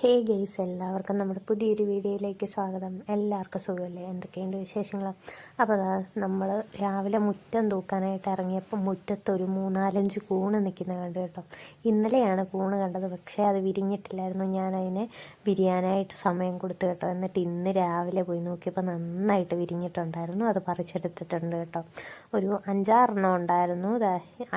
ഹേ guys എല്ലാവർക്കും നമ്മുടെ പുതിയൊരു വീഡിയോയിലേക്ക് സ്വാഗതം. എല്ലാവർക്കും സുഖമല്ലേ? എന്തൊക്കെയുണ്ട് വിശേഷങ്ങൾ അപ്പോൾ നമ്മൾ രാവിലെ മുറ്റം തൂക്കാനായിട്ട് ഇറങ്ങിയപ്പോൾ മുറ്റത്തൊരു മൂന്നാലഞ്ച് കൂണ് നിൽക്കുന്ന കണ്ടു കേട്ടോ. ഇന്നലെയാണ് കൂണ് കണ്ടത് പക്ഷേ അത് വിരിഞ്ഞിട്ടില്ലായിരുന്നു. ഞാൻ അതിനെ വിരിയാനായിട്ട് സമയം കൊടുത്തു കേട്ടോ. എന്നിട്ട് ഇന്ന് രാവിലെ പോയി നോക്കിയപ്പോൾ നന്നായിട്ട് വിരിഞ്ഞിട്ടുണ്ടായിരുന്നു. അത് പറിച്ചെടുത്തിട്ടുണ്ട് കേട്ടോ. ഒരു അഞ്ചാറെണ്ണം ഉണ്ടായിരുന്നു.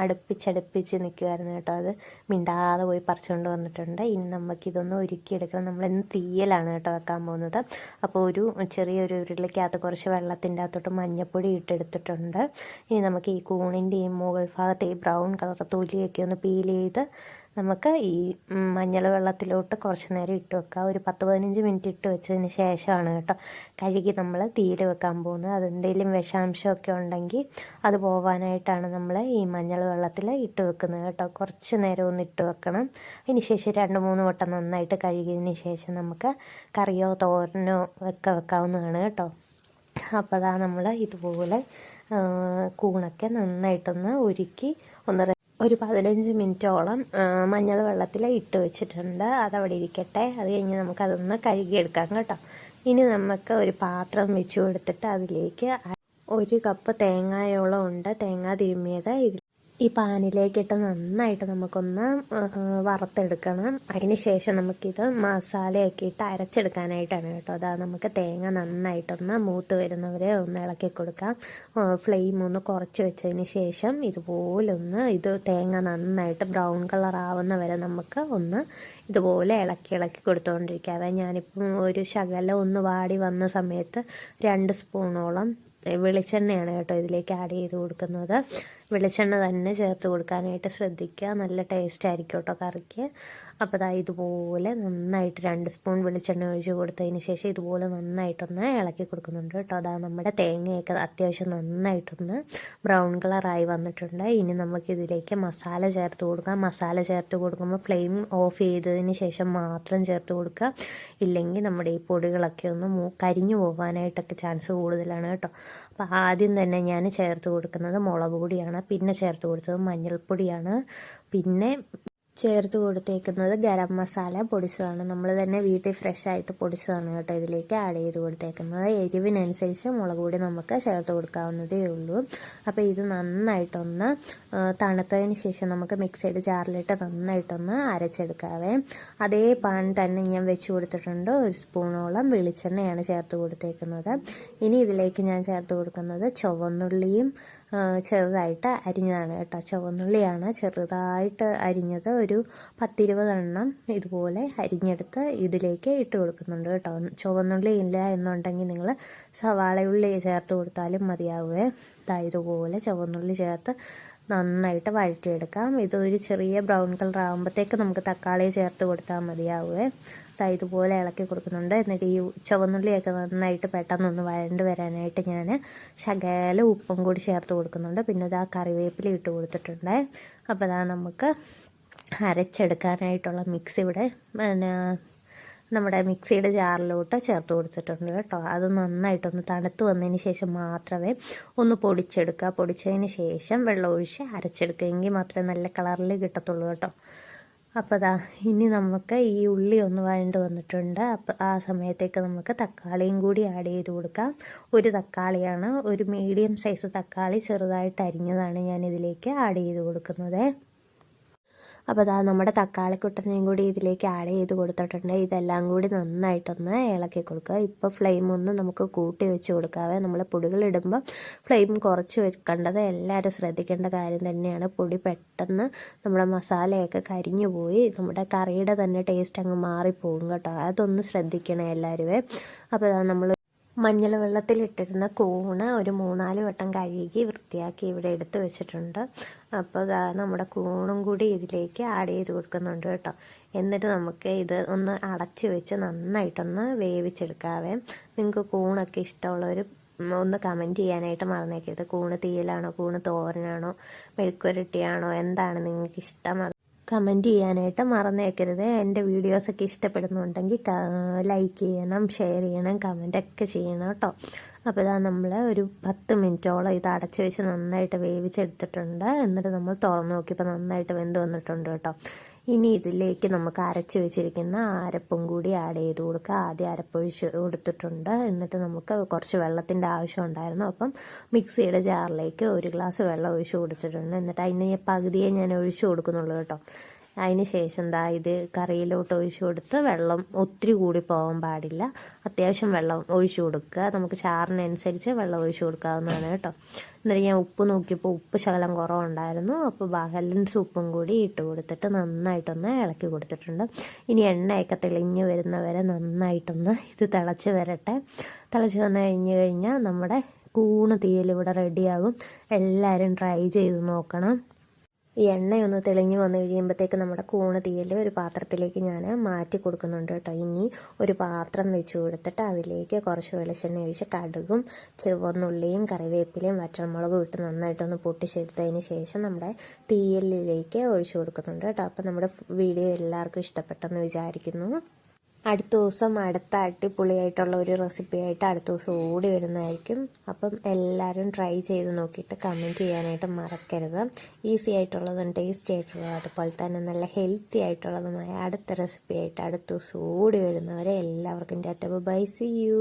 അടുപ്പിച്ചടുപ്പിച്ച് നിൽക്കുമായിരുന്നു കേട്ടോ. അത് മിണ്ടാതെ പോയി പറിച്ചുകൊണ്ട് വന്നിട്ടുണ്ട്. ഇനി നമുക്കിതൊന്ന് ഒരുക്കിയെടുക്കണം നമ്മൾ ഇന്ന് തീയലാണ് കേട്ടോ വെക്കാൻ പോകുന്നത്. അപ്പോൾ ഒരു ചെറിയൊരു ഉരുളിക്കകത്ത് കുറച്ച് വെള്ളത്തിന്റെ അകത്തോട്ട് മഞ്ഞപ്പൊടി ഇട്ടെടുത്തിട്ടുണ്ട്. ഇനി നമുക്ക് ഈ കൂണിന്റെയും മുകൾ ഭാഗത്തെ ഈ ബ്രൗൺ കളർ തൊലിയൊക്കെ ഒന്ന് പീൽ ചെയ്ത് നമുക്ക് ഈ മഞ്ഞൾ വെള്ളത്തിലോട്ട് കുറച്ച് നേരം ഇട്ട് വെക്കുക. ഒരു പത്ത് പതിനഞ്ച് മിനിറ്റ് ഇട്ട് വെച്ചതിന് ശേഷമാണ് കേട്ടോ കഴുകി നമ്മൾ തീയിൽ വെക്കാൻ പോകുന്നത്. അതെന്തെങ്കിലും വിഷാംശമൊക്കെ ഉണ്ടെങ്കിൽ അത് പോകാനായിട്ടാണ് നമ്മൾ ഈ മഞ്ഞൾ വെള്ളത്തിൽ ഇട്ട് വെക്കുന്നത് കേട്ടോ. കുറച്ച് നേരം ഒന്ന് ഇട്ട് വെക്കണം. അതിന് ശേഷം രണ്ട് മൂന്ന് വട്ടം നന്നായിട്ട് കഴുകിയതിന് ശേഷം നമുക്ക് കറിയോ തോരനോ ഒക്കെ വെക്കാവുന്നതാണ് കേട്ടോ. അപ്പോൾ അതാ നമ്മൾ ഇതുപോലെ കൂണൊക്കെ നന്നായിട്ടൊന്ന് ഒരുക്കി ഒന്ന് ഒരു പതിനഞ്ച് മിനിറ്റോളം മഞ്ഞൾ വെള്ളത്തിൽ ഇട്ട് വെച്ചിട്ടുണ്ട്. അതവിടെ ഇരിക്കട്ടെ. അത് കഴിഞ്ഞ് നമുക്കതൊന്ന് കഴുകിയെടുക്കാം കേട്ടോ. ഇനി നമുക്ക് ഒരു പാത്രം വെച്ച് കൊടുത്തിട്ട് അതിലേക്ക് ഒരു കപ്പ് തേങ്ങായോളം ഉണ്ട്. തേങ്ങ തിരുമ്മിയത് ഈ പാനിലേക്കിട്ട് നന്നായിട്ട് നമുക്കൊന്ന് വറുത്തെടുക്കണം. അതിന് ശേഷം നമുക്കിത് മസാലയൊക്കെ ഇട്ട് അരച്ചെടുക്കാനായിട്ടാണ് കേട്ടോ. അതാ നമുക്ക് തേങ്ങ നന്നായിട്ടൊന്ന് മൂത്ത് വരുന്നവരെ ഒന്ന് ഇളക്കി കൊടുക്കാം. ഫ്ലെയിം ഒന്ന് കുറച്ച് വെച്ചതിന് ശേഷം ഇതുപോലെ ഒന്ന് ഇത് തേങ്ങ നന്നായിട്ട് ബ്രൗൺ കളർ ആവുന്ന വരെ നമുക്ക് ഒന്ന് ഇതുപോലെ ഇളക്കി ഇളക്കി കൊടുത്തുകൊണ്ടിരിക്കാതെ ഞാനിപ്പം ഒരു ശകലം ഒന്ന് വാടി വന്ന സമയത്ത് രണ്ട് സ്പൂണോളം വെളിച്ചെണ്ണയാണ് കേട്ടോ ഇതിലേക്ക് ആഡ് ചെയ്ത് കൊടുക്കുന്നത്. വെളിച്ചെണ്ണ തന്നെ ചേർത്ത് കൊടുക്കാനായിട്ട് ശ്രദ്ധിക്കുക. നല്ല ടേസ്റ്റ് ആയിരിക്കും കേട്ടോ കറിക്ക്. അപ്പോൾ അതാ ഇതുപോലെ നന്നായിട്ട് രണ്ട് സ്പൂൺ വെളിച്ചെണ്ണ ഒഴിച്ച് കൊടുത്തതിന് ശേഷം ഇതുപോലെ നന്നായിട്ടൊന്ന് ഇളക്കി കൊടുക്കുന്നുണ്ട് കേട്ടോ. അതാ നമ്മുടെ തേങ്ങയൊക്കെ അത്യാവശ്യം നന്നായിട്ടൊന്ന് ബ്രൗൺ കളറായി വന്നിട്ടുണ്ട്. ഇനി നമുക്കിതിലേക്ക് മസാല ചേർത്ത് കൊടുക്കാം. മസാല ചേർത്ത് കൊടുക്കുമ്പോൾ ഫ്ലെയിം ഓഫ് ചെയ്തതിന് ശേഷം മാത്രം ചേർത്ത് കൊടുക്കുക. ഇല്ലെങ്കിൽ നമ്മുടെ ഈ പൊടികളൊക്കെ ഒന്ന് മൂ കരിഞ്ഞു പോകാനായിട്ടൊക്കെ ചാൻസ് കൂടുതലാണ് കേട്ടോ. അപ്പോൾ ആദ്യം തന്നെ ഞാൻ ചേർത്ത് കൊടുക്കുന്നത് മുളക് പൊടിയാണ്. പിന്നെ ചേർത്ത് കൊടുത്തത് മഞ്ഞൾപ്പൊടിയാണ്. പിന്നെ ചേർത്ത് കൊടുത്തേക്കുന്നത് ഗരം മസാല പൊടിച്ചതാണ്. നമ്മൾ തന്നെ വീട്ടിൽ ഫ്രഷ് ആയിട്ട് പൊടിച്ചതാണ് കേട്ടോ ഇതിലേക്ക് ആഡ് ചെയ്ത് കൊടുത്തേക്കുന്നത്. എരിവിനനുസരിച്ച് മുളക് പൊടി നമുക്ക് ചേർത്ത് കൊടുക്കാവുന്നതേ ഉള്ളൂ. അപ്പോൾ ഇത് നന്നായിട്ടൊന്ന് തണുത്തതിന് ശേഷം നമുക്ക് മിക്സഡ് ജാറിലിട്ട് നന്നായിട്ടൊന്ന് അരച്ചെടുക്കാവേ. അതേ പാൻ തന്നെ ഞാൻ വെച്ച് കൊടുത്തിട്ടുണ്ട്. ഒരു സ്പൂണോളം വെളിച്ചെണ്ണയാണ് ചേർത്ത് കൊടുത്തേക്കുന്നത്. ഇനി ഇതിലേക്ക് ഞാൻ ചേർത്ത് കൊടുക്കുന്നത് ചുവന്നുള്ളിയും ചെറുതായിട്ട് അരിഞ്ഞതാണ് കേട്ടോ. ചുവന്നുള്ളിയാണ് ചെറുതായിട്ട് അരിഞ്ഞത്. ഒരു പത്തിരുപതെണ്ണം ഇതുപോലെ അരിഞ്ഞെടുത്ത് ഇതിലേക്ക് ഇട്ട് കൊടുക്കുന്നുണ്ട് കേട്ടോ. ചുവന്നുള്ളി ഇല്ല എന്നുണ്ടെങ്കിൽ നിങ്ങൾ സവാളയുള്ളി ചേർത്ത് കൊടുത്താലും മതിയാവുകയെ ഇതുപോലെ ചുവന്നുള്ളി ചേർത്ത് നന്നായിട്ട് വഴറ്റിയെടുക്കാം. ഇതൊരു ചെറിയ ബ്രൗൺ കളർ ആകുമ്പോഴത്തേക്ക് നമുക്ക് തക്കാളി ചേർത്ത് കൊടുത്താൽ മതിയാവുമേ ഇതുപോലെ ഇളക്കി കൊടുക്കുന്നുണ്ട്. എന്നിട്ട് ഈ ചുവന്നുള്ളിയൊക്കെ നന്നായിട്ട് പെട്ടെന്നൊന്ന് വഴണ്ട് വരാനായിട്ട് ഞാൻ ശകല ഉപ്പും കൂടി ചേർത്ത് കൊടുക്കുന്നുണ്ട്. പിന്നെ ഇതാ കറിവേപ്പില ഇട്ട് കൊടുത്തിട്ടുണ്ട്. അപ്പോൾ അതാ നമുക്ക് അരച്ചെടുക്കാനായിട്ടുള്ള മിക്സ് ഇവിടെ പിന്നെ നമ്മുടെ മിക്സിയുടെ ജാറിലോട്ട് ചേർത്ത് കൊടുത്തിട്ടുണ്ട് കേട്ടോ. അത് നന്നായിട്ടൊന്ന് തണുത്ത് വന്നതിന് ശേഷം മാത്രമേ ഒന്ന് പൊടിച്ചെടുക്കുക. പൊടിച്ചതിന് ശേഷം വെള്ളം ഒഴിച്ച് അരച്ചെടുക്കുക. എങ്കിൽ മാത്രമേ നല്ല കളറിൽ കിട്ടത്തുള്ളൂ കേട്ടോ. അപ്പോൾ ദാ ഇനി നമുക്ക് ഈ ഉള്ളി ഒന്ന് വഴണ്ട് വന്നിട്ടുണ്ട്. അപ്പോൾ ആ സമയത്തേക്ക് നമുക്ക് തക്കാളിയും കൂടി ആഡ് ചെയ്ത് കൊടുക്കാം. ഒരു തക്കാളിയാണ് ഒരു മീഡിയം സൈസ് തക്കാളി ചെറുതായിട്ട് അരിഞ്ഞതാണ് ഞാൻ ഇതിലേക്ക് ആഡ് ചെയ്ത് കൊടുക്കുന്നത്. അപ്പോൾ അതാ നമ്മുടെ തക്കാളിക്കുട്ടനെയും കൂടി ഇതിലേക്ക് ആഡ് ചെയ്ത് കൊടുത്തിട്ടുണ്ട്. ഇതെല്ലാം കൂടി നന്നായിട്ടൊന്ന് ഇളക്കി കൊടുക്കുക. ഇപ്പോൾ ഫ്ലെയിം ഒന്ന് നമുക്ക് കൂട്ടി വെച്ച് കൊടുക്കാവേ. നമ്മൾ പൊടികളിടുമ്പോൾ ഫ്ലെയിം കുറച്ച് വെക്കേണ്ടത് എല്ലാവരും ശ്രദ്ധിക്കേണ്ട കാര്യം തന്നെയാണ്. പൊടി പെട്ടെന്ന് നമ്മുടെ മസാലയൊക്കെ കരിഞ്ഞു പോയി. നമ്മുടെ കറിയുടെ തന്നെ ടേസ്റ്റ് അങ്ങ് മാറിപ്പോകും കേട്ടോ. അതൊന്ന് ശ്രദ്ധിക്കണേ എല്ലാവരുമേ അപ്പോൾ നമ്മൾ മഞ്ഞൾ വെള്ളത്തിലിട്ടിരുന്ന കൂണ് ഒരു മൂന്നാൽ വട്ടം കഴുകി വൃത്തിയാക്കി ഇവിടെ എടുത്തു വെച്ചിട്ടുണ്ട്. അപ്പോൾ നമ്മുടെ കൂണും കൂടി ഇതിലേക്ക് ആഡ് ചെയ്ത് കൊടുക്കുന്നുണ്ട് കേട്ടോ. എന്നിട്ട് നമുക്ക് ഇത് ഒന്ന് അടച്ച് വെച്ച് നന്നായിട്ടൊന്ന് വേവിച്ചെടുക്കാവേ. നിങ്ങൾക്ക് കൂണൊക്കെ ഇഷ്ടമുള്ളവർ ഒന്ന് കമന്റ് ചെയ്യാനായിട്ട് മറന്നേക്കരുത്. കൂണ് തീയലാണോ? കൂണ് തോരനാണോ? മെഴുക്കുരട്ടിയാണോ എന്താണ് നിങ്ങൾക്ക് ഇഷ്ടം? കമന്റ് ചെയ്യാനായിട്ട് മറന്നേക്കരുത്. എന്റെ വീഡിയോസൊക്കെ ഇഷ്ടപ്പെടുന്നുണ്ടെങ്കിൽ ലൈക്ക് ചെയ്യണം ഷെയർ ചെയ്യണം കമന്റൊക്കെ ചെയ്യണം കേട്ടോ. അപ്പോൾ ഇതാ നമ്മൾ ഒരു പത്ത് മിനിറ്റോളം ഇത് അടച്ചു വെച്ച് നന്നായിട്ട് വേവിച്ചെടുത്തിട്ടുണ്ട്. എന്നിട്ട് നമ്മൾ തുറന്ന് നോക്കിയപ്പോൾ നന്നായിട്ട് വെന്ത് വന്നിട്ടുണ്ട് കേട്ടോ. ഇനി ഇതിലേക്ക് നമുക്ക് അരച്ച് വെച്ചിരിക്കുന്ന അരപ്പും കൂടി ആഡ് ചെയ്ത് കൊടുക്കുക. ആദ്യം അരപ്പൊഴിച്ച് കൊടുത്തിട്ടുണ്ട്. എന്നിട്ട് നമുക്ക് കുറച്ച് വെള്ളത്തിന്റെ ആവശ്യം ഉണ്ടായിരുന്നു. അപ്പം മിക്സിയുടെ ജാറിലേക്ക് ഒരു ഗ്ലാസ് വെള്ളം ഒഴിച്ച് കൊടുത്തിട്ടുണ്ട്. എന്നിട്ട് അതിന് പകുതിയെ ഞാൻ ഒഴിച്ച് കൊടുക്കുന്നുള്ളൂ കേട്ടോ. അതിന് ശേഷം ദാ ഇത് കറിയിലോട്ട് ഒഴിച്ചു കൊടുത്ത് വെള്ളം ഒത്തിരി കൂടി പോകാൻ പാടില്ല. അത്യാവശ്യം വെള്ളം ഒഴിച്ചു കൊടുക്കുക. നമുക്ക് ചാറിനനുസരിച്ച് വെള്ളം ഒഴിച്ചു കൊടുക്കാവുന്നതാണ് കേട്ടോ. എന്നിട്ട് ഞാൻ ഉപ്പ് നോക്കിയപ്പോൾ ഉപ്പ് ശകലം കുറവുണ്ടായിരുന്നു. അപ്പോൾ ബാലൻസ് ഉപ്പും കൂടി ഇട്ട് കൊടുത്തിട്ട് നന്നായിട്ടൊന്ന് ഇളക്കി കൊടുത്തിട്ടുണ്ട്. ഇനി എണ്ണയൊക്കെ തെളിഞ്ഞ് വരുന്നവരെ നന്നായിട്ടൊന്ന് ഇത് തിളച്ച് വരട്ടെ. തിളച്ച് വന്നു കഴിഞ്ഞ് കഴിഞ്ഞാൽ നമ്മുടെ കൂണ് തീയൽ ഇവിടെ റെഡിയാകും എല്ലാവരും ട്രൈ ചെയ്ത് നോക്കണം. ഈ എണ്ണയൊന്ന് തെളിഞ്ഞ് വന്നു കഴിയുമ്പോഴത്തേക്ക് നമ്മുടെ കൂണ് തീയൽ ഒരു പാത്രത്തിലേക്ക് ഞാൻ മാറ്റി കൊടുക്കുന്നുണ്ട് കേട്ടോ. ഇനി ഒരു പാത്രം വെച്ച് കൊടുത്തിട്ട് അതിലേക്ക് കുറച്ച് വെളിച്ചെണ്ണ ഒഴിച്ച് കടുകും ചുവന്നുള്ളിയും കറിവേപ്പിലയും വറ്റൽമുളകും ഇട്ട് നന്നായിട്ടൊന്ന് പൊട്ടിച്ചെടുത്തതിന് ശേഷം നമ്മുടെ തീയലിലേക്ക് ഒഴിച്ചു കൊടുക്കുന്നുണ്ട് കേട്ടോ. അപ്പോൾ നമ്മുടെ വീഡിയോ എല്ലാവർക്കും ഇഷ്ടപ്പെട്ടെന്ന് വിചാരിക്കുന്നു. അടുത്ത ദിവസം അടുത്ത അടിപൊളിയായിട്ടുള്ള ഒരു റെസിപ്പി ആയിട്ട് അടുത്ത ദിവസം ഓടി വരുന്നതായിരിക്കും. അപ്പം എല്ലാവരും ട്രൈ ചെയ്ത് നോക്കിയിട്ട് കമന്റ് ചെയ്യാനായിട്ട് മറക്കരുത്. ഈസി ആയിട്ടുള്ളതും ടേസ്റ്റി ആയിട്ടുള്ളതും അതുപോലെ തന്നെ നല്ല ഹെൽത്തി ആയിട്ടുള്ളതുമായ അടുത്ത റെസിപ്പി ആയിട്ട് അടുത്ത ദിവസം ഓടി വരുന്നവരെ എല്ലാവർക്കും ടാറ്റ ബൈ സി യു